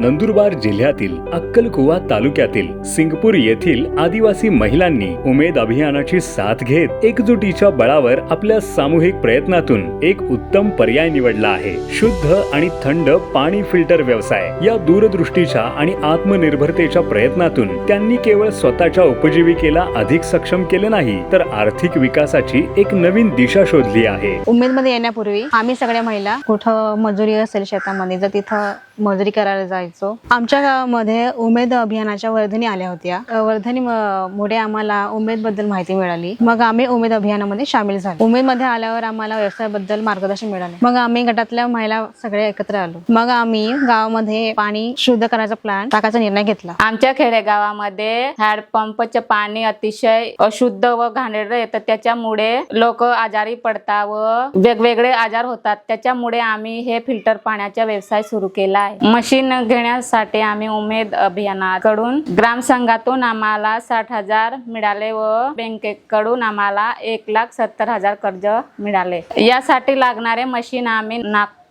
नंदुरबार जिल्ह्यातील अक्कलकुवा तालुक्यातील सिंगपूर येथील आदिवासी महिलांनी उमेद अभियानाची साथ घेत एकजुटीच्या बळावर आपल्या सामूहिक प्रयत्नातून एक उत्तम पर्याय निवडला आहे. शुद्ध आणि थंड पाणी फिल्टर व्यवसाय. या दूरदृष्टीच्या आणि आत्मनिर्भरतेच्या प्रयत्नातून त्यांनी केवळ स्वतःच्या उपजीविकेला अधिक सक्षम केले नाही तर आर्थिक विकासाची एक नवीन दिशा शोधली आहे. उमेदमध्ये येण्यापूर्वी आम्ही सगळ्या महिला कुठं मजुरी असेल शेतामध्ये जर तिथं मजुरी करायला जाय आमच्या गावामध्ये उमेद अभियानाच्या वर्धनी आल्या होत्या. वर्धनी मुळे आम्हाला उमेदबद्दल माहिती मिळाली. मग आम्ही उमेद अभियानामध्ये सामील झालो. उमेदमध्ये आल्यावर आम्हाला व्यवसायाबद्दल मार्गदर्शन मिळाले. मग आम्ही गटातल्या महिला सगळे एकत्र आलो. मग आम्ही गावामध्ये पाणी शुद्ध करायचा प्लॅन टाकायचा निर्णय घेतला. आमच्या खेडेगावामध्ये हँडपंपचे पाणी अतिशय अशुद्ध व घाणेरडं येतं. त्याच्यामुळे लोक आजारी पडतात व वेगवेगळे आजार होतात. त्याच्यामुळे आम्ही हे फिल्टर पाण्याचा व्यवसाय सुरू केला आहे. मशीन देण्यासाठी आम्ही उमेद अभियानाकडून ग्रामसंघातून आम्हाला साठ हजार मिळाले व बँकेकडून आम्हाला एक लाख सत्तर हजार कर्ज मिळाले. यासाठी लागणारे मशीन आम्ही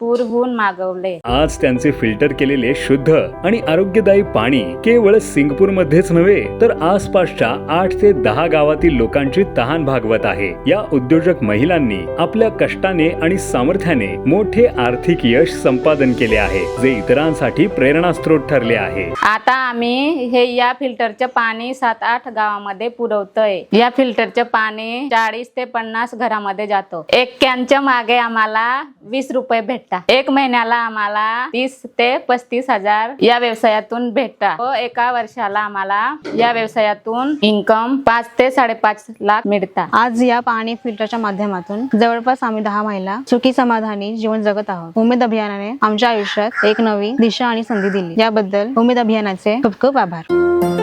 नागपूरहून मागवले. आज त्यांचे फिल्टर केलेले शुद्ध आणि आरोग्यदायी पाणी केवळ सिंगपूर मध्येच नव्हे तर आसपासच्या आठ ते दहा गावातील लोकांची तहान भागवत आहे. या उद्योजक महिलांनी आपल्या कष्टाने आणि सामर्थ्याने मोठे आर्थिक यश संपादन केले आहे जे इतरांसाठी प्रेरणास्त्रोत ठरले आहे. आता आम्ही हे या फिल्टरचे पाणी सात आठ गावामध्ये पुरवतोय. या फिल्टरचे पाणी चाळीस ते पन्नास घरामध्ये जातो. एक कॅनच्या मागे आम्हाला वीस रुपये भेटता. एक महिन्याला आम्हाला तीस ते पस्तीस हजार या व्यवसायातून भेटतात व एका वर्षाला आम्हाला या व्यवसायातून इन्कम पाच ते साडेपाच लाख मिळतात आज या पाणी फिल्टरच्या माध्यमातून जवळपास आम्ही दहा महिला सुखी समाधानी जीवन जगत आहोत. उमेद अभियानाने आमच्या आयुष्यात एक नवी दिशा आणि संधी दिली. याबद्दल उमेद अभियानाचे खूप खूप आभार.